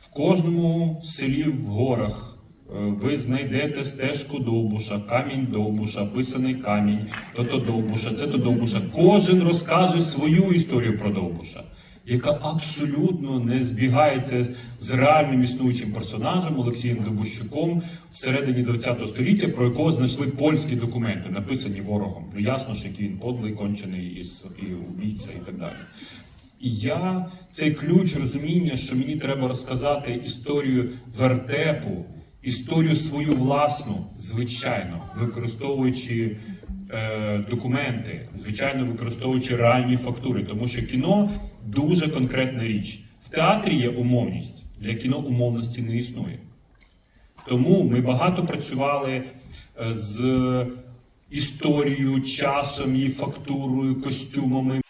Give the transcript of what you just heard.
В кожному селі в горах е, ви знайдете стежку Довбуша, камінь Довбуша, писаний камінь, то то Довбуша, це то Довбуша. Кожен розказує свою історію про Довбуша, яка абсолютно не збігається з реальним існуючим персонажем Олексієм Довбущуком всередині ХХ століття, про якого знайшли польські документи, написані ворогом. Ну ясно, що який він подлий, кончений і убійця і так далі. І я цей ключ розуміння, що мені треба розказати історію вертепу, історію свою власну, звичайно, використовуючи е, документи, звичайно, використовуючи реальні фактури, тому що кіно дуже конкретна річ. В театрі є умовність, для кіно умовності не існує. Тому ми багато працювали е, з історією, часом, її фактурою, костюмами.